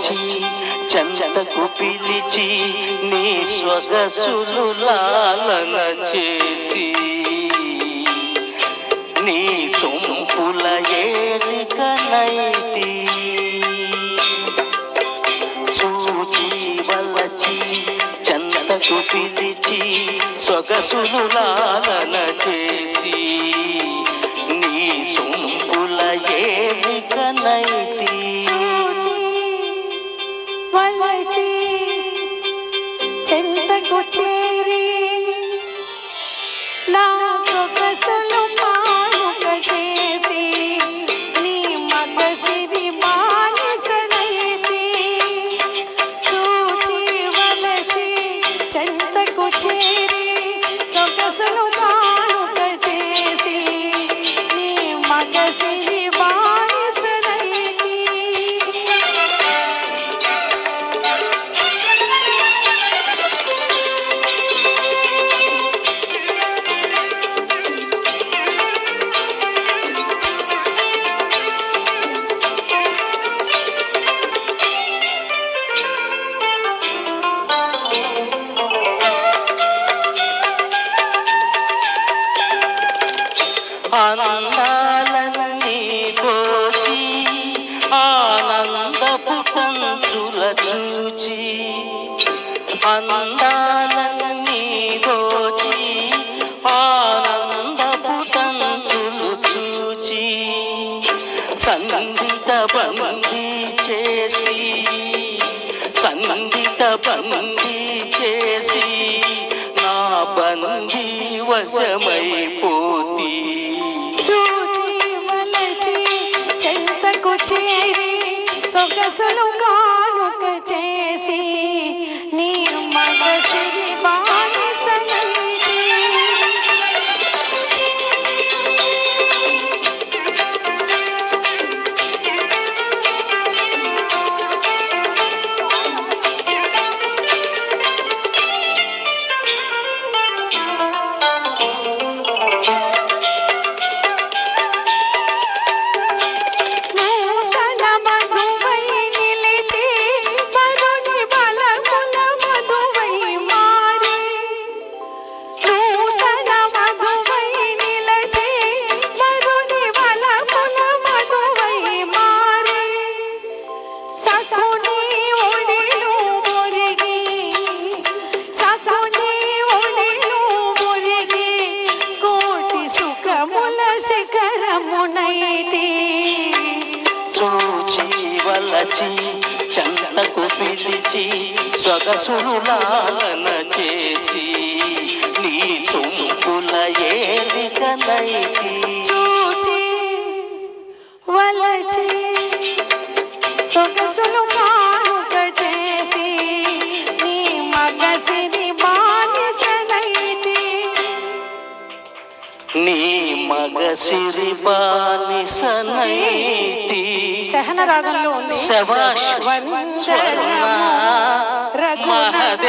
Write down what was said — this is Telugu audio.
చెంతకు పిలిచి నీ స్వగసులు లాలన చేసి నీ సొంపుల ఏలికనైతి చూచి వలచి చందకు పిలిచి స్వగసులు లాలన చేసి నీ సొంపుల ఏలికనైతి చూచి వలచి అందాలన్నీ దోచి ఆనందపు పంచుల చూచి అందాలన్నీ దోచి ఆనందపు పంచులు చూచి సంగీత బందీ చేసి సంగీత బందీ చేసి నా బందీ వశమైపోతీ. চেরি সগা সলকা శిఖరమునైతి. చూచి వలచి చంతకు పిలిచి సొగసులు లాలన చేసి నీ సొంపుల ఏలికనైతి చూచి వలచి నీ మగ సిరి బానిసనైతి. సహన రాగంలో ఉంది. స్వర్ణ రఘునాథ.